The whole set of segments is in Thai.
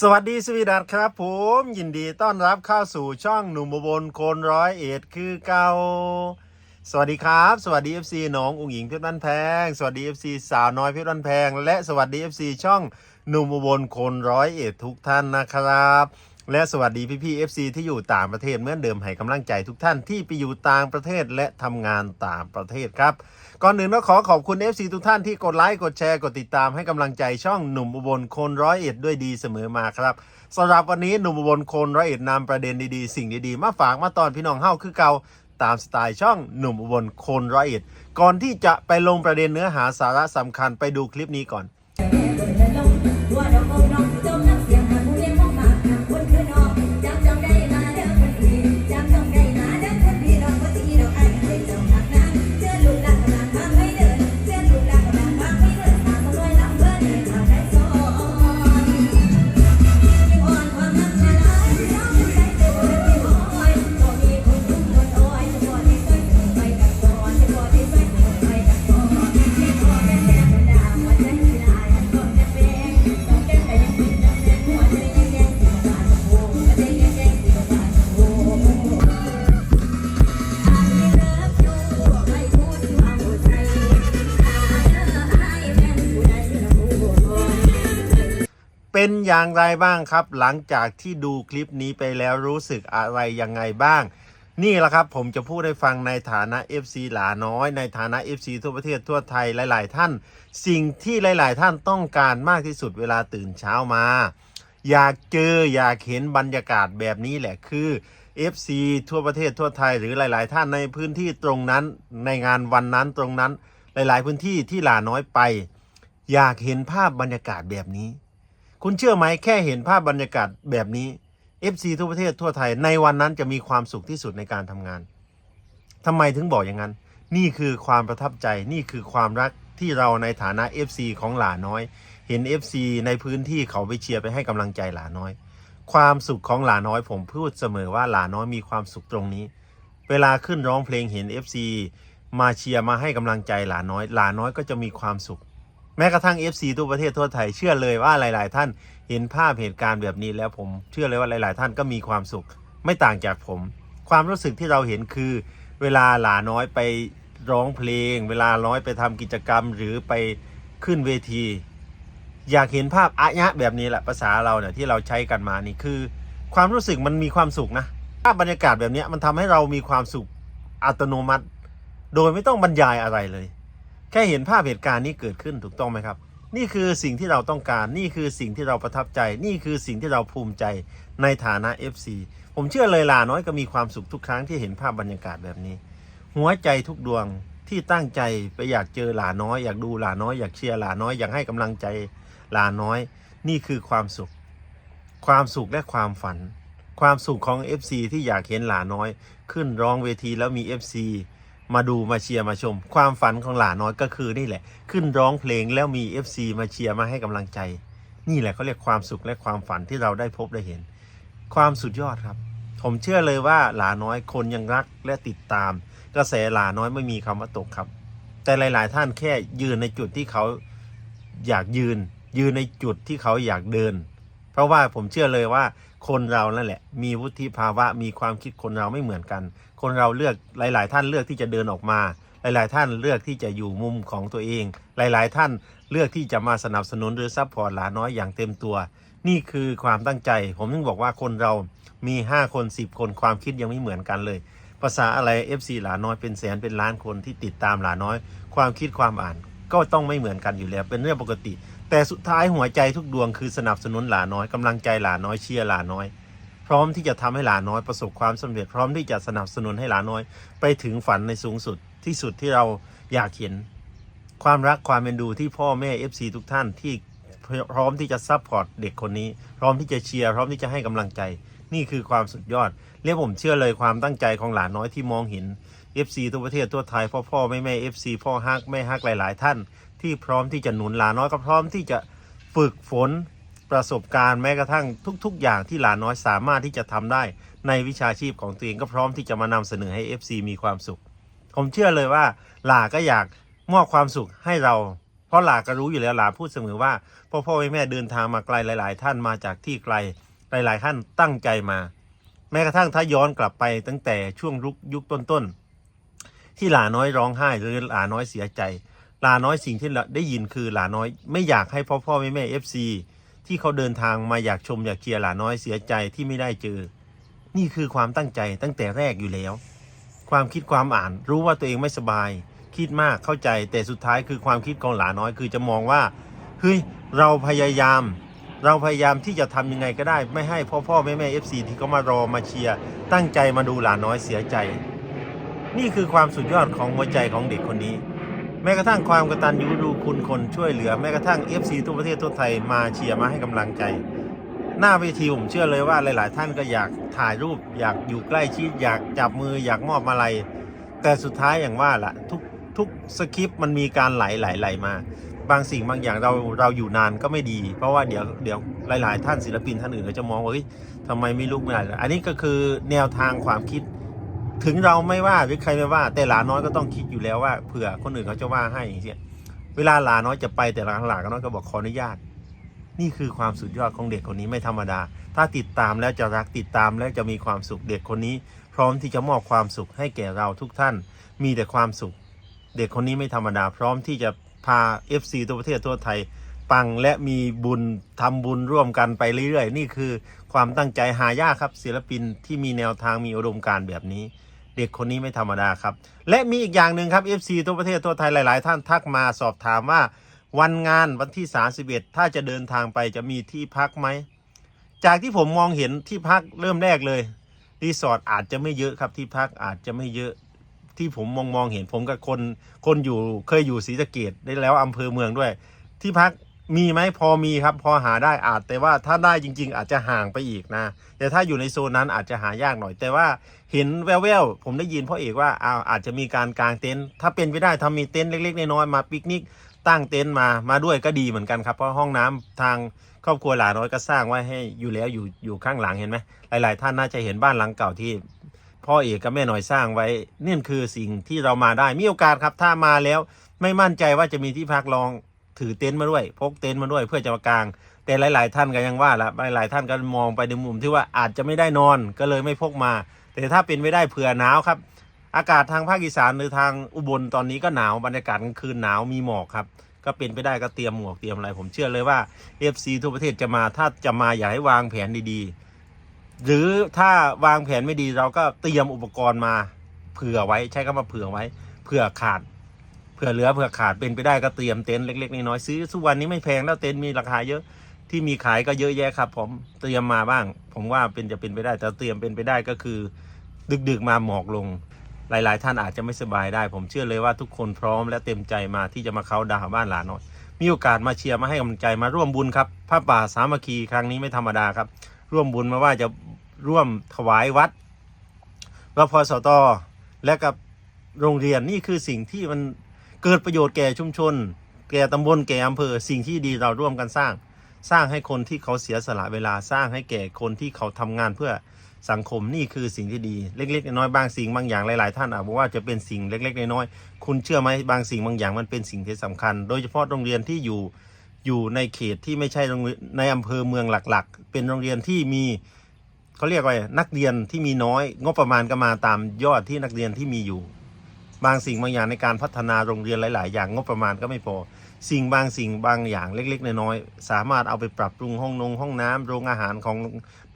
สวัสดีสวีดัตครับผมยินดีต้อนรับเข้าสู่ช่องหนุ่มบนโคนร้อยเอ็ดคือเก่าสวัสดีครับ สวัสดี FC น้องอุ๋งหญิงเพชรบ้านแพง สวัสดี FC สาวน้อยเพชรบ้านแพง และสวัสดี FC ช่องหนุ่มบนโคนร้อยเอ็ดทุกท่านนะครับ และสวัสดีพี่พี่ๆ FC ที่อยู่ต่างประเทศเหมือนเดิมให้กำลังใจทุกท่านที่ไปอยู่ต่างประเทศและทำงานต่างประเทศครับ ก่อนอื่นก็ขอขอบคุณ FC ทุกท่านที่กดไลค์กดแชร์กดติดตามให้กำลังใจช่องหนุ่มอุบลโคนร้อยเอ็ดด้วยดีเสมอมาครับสำหรับวันนี้หนุ่มอุบลโคนร้อยเอ็ดนำประเด็นดีๆ สิ่งดีๆ มาฝากมาตอนพี่น้องเฮ้าคือเก่าตามสไตล์ช่องหนุ่มอุบลโคนร้อยเอ็ดก่อนที่จะไปลงประเด็นเนื้อหาสาระสำคัญไปดูคลิปนี้ก่อน อย่างไรบ้างครับ หลังจากที่ดูคลิปนี้ไปแล้วรู้สึกอะไรยังไงบ้าง นี่แหละครับผมจะพูดให้ฟังในฐานะ FC หลาน้อย ในฐานะ FC ทั่วประเทศทั่วไทยหลาย ๆ ท่าน สิ่งที่หลาย ๆ ท่านต้องการมากที่สุดเวลาตื่นเช้ามา อยากเจออยากเห็นบรรยากาศแบบนี้แหละคือ FC ทั่วประเทศทั่วไทยหรือหลาย ๆ ท่านในพื้นที่ตรงนั้น ในงานวันนั้นตรงนั้น หลาย ๆ พื้นที่ที่หลาน้อยไป อยากเห็นภาพบรรยากาศแบบนี้ คุณเชื่อไหมแค่เห็นภาพบรรยากาศแบบนี้ FC ทั่วประเทศทั่วไทยในวันนั้นจะมีความสุขที่สุดในการทำงานทำไมถึงบอกอย่างนั้น นี่คือความประทับใจนี่คือความรักที่เราในฐานะ FC ของหลาน้อย เห็น FC ในพื้นที่เขาไปเชียร์ไปให้กำลังใจหลาน้อย ความสุขของหลาน้อยผมพูดเสมอว่าหลาน้อยมีความสุขตรงนี้ เวลาขึ้นร้องเพลงเห็น FC มาเชียร์มาให้กำลังใจหลาน้อย หลาน้อยก็จะมีความสุข แม้กระทั่ง FC ทั่วประเทศทั่วไทย เชื่อเลยว่าหลาย ๆ ท่านเห็นภาพเหตุการณ์แบบนี้แล้วผมเชื่อเลยว่าหลาย ๆ ท่านก็มีความสุข ไม่ต่างจากผม ความรู้สึกที่เราเห็นคือ เวลาหลาน้อยไปร้องเพลง เวลาน้อยไปทำกิจกรรมหรือไปขึ้นเวที อยากเห็นภาพอะยะแบบนี้แหละภาษาเราเนี่ยที่เราใช้กันมานี่คือ ความรู้สึกมันมีความสุขนะภาพบรรยากาศแบบนี้มันทำให้เรามีความสุขอัตโนมัติ โดยไม่ต้องบรรยายอะไรเลย ค่เห็นภาพเหตุการณ์นี้เกิดขึ้นถูกต้องไหมครับ นี่คือสิ่งที่เราต้องการ นี่คือสิ่งที่เราประทับใจ นี่คือสิ่งที่เราภูมิใจในฐานะ FC ผมเชื่อเลยลาน้อยก็มีความสุขทุกครั้งที่เห็นภาพบรรยากาศแบบนี้ หัวใจทุกดวงที่ตั้งใจไปอยากเจอหลาน้อย อยากดูหลาน้อยอยากเชียร์หลาน้อยอยากให้กำลังใจหลาน้อย นี่คือความสุข ความสุขและความฝัน ความสุขของ FC ที่อยากเห็นหลาน้อย ขึ้นร้องเวทีแล้วมี FC มาดูมาเชียร์มาชม ความฝันของหลาน้อยก็คือนี่แหละ ขึ้นร้องเพลงแล้วมี FC มาเชียร์มาให้กำลังใจ นี่แหละเขาเรียกความสุขและความฝันที่เราได้พบได้เห็น ความสุดยอดครับ ผมเชื่อเลยว่าหลาน้อยคนยังรักและติดตาม กระแสหลาน้อยไม่มีคำว่าตกครับ แต่หลาย ๆ ท่านแค่ยืนในจุดที่เขาอยากยืน ยืนในจุดที่เขาอยากเดิน เพราะว่าผมเชื่อเลยว่าคนเรานั่นแหละ มีวุฒิภาวะมีความคิดคนเราไม่เหมือนกัน คนเราเลือกหลาย ๆ ท่านเลือกที่จะเดินออกมา หลาย ๆ ท่านเลือกที่จะอยู่มุมของตัวเอง หลาย ๆ ท่านเลือกที่จะมาสนับสนุนหรือซัพพอร์ตหลาน้อยอย่างเต็มตัว นี่คือความตั้งใจ ผมถึงบอกว่าคนเรามี 5 คน 10 คนความคิดยังไม่เหมือนกันเลย ภาษาอะไร FC หลาน้อยเป็นแสนเป็นล้านคนที่ติดตามหลาน้อย ความคิดความอ่านก็ต้องไม่เหมือนกันอยู่แล้วเป็นเรื่องปกติ แต่สุดท้ายหัวใจทุกดวงคือสนับสนุนหลาน้อยกำลังใจหลาน้อยเชียร์หลาน้อย พร้อมที่จะทำให้หลาน้อยประสบความสำเร็จ พร้อมที่จะสนับสนุนให้หลาน้อย ไปถึงฝันในสูงสุดที่สุดที่เราอยากเห็น ความรักความเป็นดูที่พ่อแม่ FC ทุกท่านที่พร้อมที่จะซัพพอร์ตเด็กคนนี้ พร้อมที่จะเชียร์พร้อมที่จะให้กำลังใจ นี่คือความสุดยอดเรียกผมเชื่อเลยความตั้งใจของหลานน้อยที่มองเห็น FC ทั่วประเทศทั่วไทยพ่อพ่อแม่แม่ FC พ่อฮักแม่ฮักหลาย ๆ ท่านที่พร้อมที่จะหนุนหลานน้อยก็พร้อมที่จะฝึกฝนประสบการณ์แม้กระทั่งทุก ๆ อย่างที่หลานน้อยสามารถที่จะทำได้ในวิชาชีพของตัวเองก็พร้อมที่จะมานำเสนอให้ FC มีความสุข ผมเชื่อเลยว่าหลาก็อยากมอบความสุขให้เรา เพราะหลาก็รู้อยู่แล้วหลาพูดเสมอว่าพ่อพ่อแม่เดินทางมาไกลหลาย ๆ ท่านมาจากที่ไกลหลายๆท่านตั้งใจมา แม้กระทั่งถ้าย้อนกลับไปตั้งแต่ช่วงยุคยุคต้นๆที่หลาน้อยร้องไห้หรือหลาน้อยเสียใจ ลาน้อยสิ่งที่ได้ยินคือหลาน้อยไม่อยากให้พ่อพ่อแม่แม่เอฟซีที่เขาเดินทางมาอยากชมอยากเชียร์หลาน้อยเสียใจที่ไม่ได้เจอ นี่คือความตั้งใจตั้งแต่แรกอยู่แล้ว ความคิดความอ่านรู้ว่าตัวเองไม่สบาย คิดมากเข้าใจแต่สุดท้ายคือความคิดของหลาน้อยคือจะมองว่าเฮ้ยเราพยายาม เราพยายามที่จะทำยังไงก็ได้ ไม่ให้พ่อพ่อแม่แม่เอฟซีที่เขามารอมาเชียร์ตั้งใจมาดูหลาน้อยเสียใจ นี่คือความสุดยอดของหัวใจของเด็กคนนี้ แม้กระทั่งความกตัญญูรูคุณคนช่วยเหลือแม้กระทั่ง FC ทั่วประเทศทั่วไทยมาเชียร์มาให้กำลังใจ หน้าเวทีผมเชื่อเลยว่าหลาย ๆ ท่านก็อยากถ่ายรูป อยากอยู่ใกล้ชิดอยากจับมืออยากมอบมาลัยแต่สุดท้ายอย่างว่าล่ะทุกทุกสคริปต์มันมีการไหลไหลไหลมา บางสิ่งบางอย่างเราเราอยู่นานก็ไม่ดี เพราะว่าเดี๋ยวเดี๋ยวหลาย ๆ ท่านศิลปินท่านอื่นก็จะมองว่าทำไมไม่ลุกไม่ได้อันนี้ก็คือแนวทางความคิด ถึงเราไม่ว่าหรือใครไม่ว่า แต่หลานน้อยก็ต้องคิดอยู่แล้วว่าเผื่อคนอื่นเขาจะว่าให้อย่างเงี้ยเวลาหลานน้อยจะไปแต่หลานหลานก็น้อยก็บอกขออนุญาต นี่คือความสุดยอดของเด็กคนนี้ไม่ธรรมดา ถ้าติดตามแล้วจะรักติดตามแล้วจะมีความสุขเด็กคนนี้ พร้อมที่จะมอบความสุขให้แก่เราทุกท่าน มีแต่ความสุข เด็กคนนี้ไม่ธรรมดา พร้อมที่จะพา FC ตัวประเทศทั่วไทยปังและมีบุญทำบุญร่วมกันไปเรื่อยๆ นี่คือความตั้งใจหายากครับศิลปินที่มีแนวทางมีอุดมการณ์แบบนี้ เด็กคนนี้ไม่ธรรมดาครับ และมีอีกอย่างหนึ่งครับ FC ทั่วประเทศทั่วไทยหลาย ๆ ท่านทักมาสอบถามว่า วันงานวันที่ 31 ถ้าจะเดินทางไปจะมีที่พักไหม จากที่ผมมองเห็นที่พักเริ่มแรกเลยรีสอร์ทอาจจะไม่เยอะครับที่พักอาจจะไม่เยอะที่ผมมองมองเห็นผมกับคนคนอยู่เคยอยู่ศรีสะเกดได้แล้วอำเภอเมืองด้วย ที่พัก มีไหมพอมีครับ พอหาได้อาจแต่ว่าถ้าได้จริง ๆ อาจจะห่างไปอีกนะ แต่ถ้าอยู่ในโซนนั้นอาจจะหายากหน่อย แต่ว่าเห็นแววๆผมได้ยินพ่อเอกว่าอาอาจจะมีการกางเต็นท์ถ้าเป็นไปได้ทำมีเต็นท์เล็กๆน้อยๆมาปิกนิกตั้งเต็นท์มามาด้วยก็ดีเหมือนกันครับเพราะห้องน้ำทางครอบครัวหลาน้อยก็สร้างไว้ให้อยู่แล้วอยู่อยู่ข้างหลังเห็นไหมหลาย ๆ ท่านน่าจะเห็นบ้านหลังเก่าที่พ่อเอกกับแม่หน่อยสร้างไว้นี่คือสิ่งที่เรามาได้มีโอกาสครับถ้ามาแล้วไม่มั่นใจว่าจะมีที่พักลอง ถือเต็นท์มาด้วย พกเต็นท์มาด้วยเพื่อจะมากาง แต่หลาย ๆ ท่านก็ยังว่าละหลายๆท่านก็มองไปในมุมที่ว่าอาจจะไม่ได้นอนก็เลยไม่พกมา แต่ถ้าเป็นไม่ได้เผื่อหนาวครับ อากาศทางภาคอีสานหรือทางอุบลตอนนี้ก็หนาวบรรยากาศกลางคืนหนาวมีหมอกครับก็เป็นไปได้ก็เตรียมหมวกเตรียมอะไร ผมเชื่อเลยว่า FC ทั่วประเทศจะมาถ้าจะมาอยากให้วางแผนดีๆ หรือถ้าวางแผนไม่ดีเราก็เตรียมอุปกรณ์มาเผื่อไว้ใช้คำว่าเผื่อไว้เผื่อขาด เผื่อเหลือเผื่อขาดเป็นไปได้ก็เตรียมเต็นท์เล็ก ๆน้อยๆซื้อทุกวันนี้ไม่แพงแล้วเต็นท์มีราคาเยอะที่มีขายก็เยอะแยะครับ ผมเตรียมมาบ้าง ผมว่าเป็นจะเป็นไปได้ แต่เตรียมเป็นไปได้ก็คือ ดึกๆมาหมอกลง หลายๆ ท่านอาจจะไม่สบายได้ ผมเชื่อเลยว่าทุกคนพร้อมและเต็มใจมาที่จะมาเขาดาวบ้านหลานน้อย มีโอกาสมาเชียร์มาให้กำลังใจมาร่วมบุญครับพระป่าสามัคคีครั้งนี้ไม่ธรรมดาครับ ร่วมบุญมาว่าจะร่วมถวายวัดรพสตและกับโรงเรียนนี่คือสิ่งที่มัน เกิดประโยชน์แก่ชุมชน แก่ตำบลแก่อำเภอสิ่งที่ดีเราร่วมกันสร้าง สร้างให้คนที่เขาเสียสละเวลาสร้างให้แก่คนที่เขาทำงานเพื่อสังคมนี่คือสิ่งที่ดีเล็ก ๆ น้อยๆบางสิ่งบางอย่างหลายๆท่านอาจบอกว่าจะเป็นสิ่งเล็ก ๆ น้อยๆคุณเชื่อไหมบางสิ่งบางอย่างมันเป็นสิ่งที่สำคัญ โดยเฉพาะโรงเรียนที่อยู่อยู่ในเขตที่ไม่ใช่โรงในอำเภอเมืองหลักๆ เป็นโรงเรียนที่มีเขาเรียกว่านักเรียนที่มีน้อย งบประมาณก็มาตามยอดที่นักเรียนที่มีอยู่ บางสิ่งบางอย่างในการพัฒนาโรงเรียนหลาย ๆ อย่างงบประมาณก็ไม่พอ สิ่งบางสิ่งบางอย่างเล็ก ๆ น้อยๆสามารถเอาไปปรับปรุงห้องนงห้องน้ำโรงอาหารของ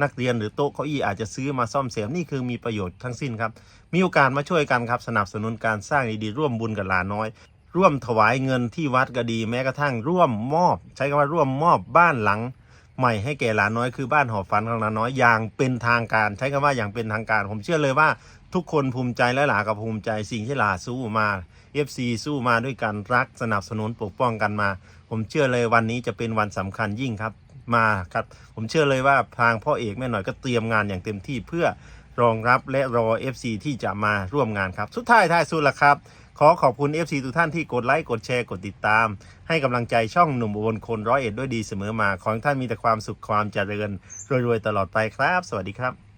นักเรียนหรือโต๊ะเก้าอี้อาจจะซื้อมาซ่อมแซมนี่คือมีประโยชน์ทั้งสิ้นครับ มีโอกาสมาช่วยกันครับสนับสนุนการสร้างดีๆร่วมบุญกับหลานน้อย ร่วมถวายเงินที่วัดก็ดีแม้กระทั่งร่วมมอบ ใช้คำว่าร่วมมอบบ้านหลัง ใหม่ให้แก่หลานน้อยคือบ้านหอฝันของหลานน้อยอย่างเป็นทางการ ใช้คำว่าอย่างเป็นทางการ ผมเชื่อเลยว่าทุกคนภูมิใจและหลากับภูมิใจสิ่งที่หลาสู้มา FC สู้มาด้วยกันรักสนับสนุนปกป้องกันมา ผมเชื่อเลยวันนี้จะเป็นวันสำคัญยิ่งครับมาครับ ผมเชื่อเลยว่าทางพ่อเอกแม่หน่อยก็เตรียมงานอย่างเต็มที่เพื่อรองรับและรอ FC ที่จะมาร่วมงานครับ สุดท้ายท้ายสุดละครับ ขอขอบคุณ FC ทุกท่านที่กดไลค์กดแชร์กดติดตาม ให้กำลังใจช่องหนุ่มอุบลคนร้อยเอ็ดด้วยดีเสมอมา ขอให้ท่านมีแต่ความสุขความเจริญรวยๆตลอดไปครับ สวัสดีครับ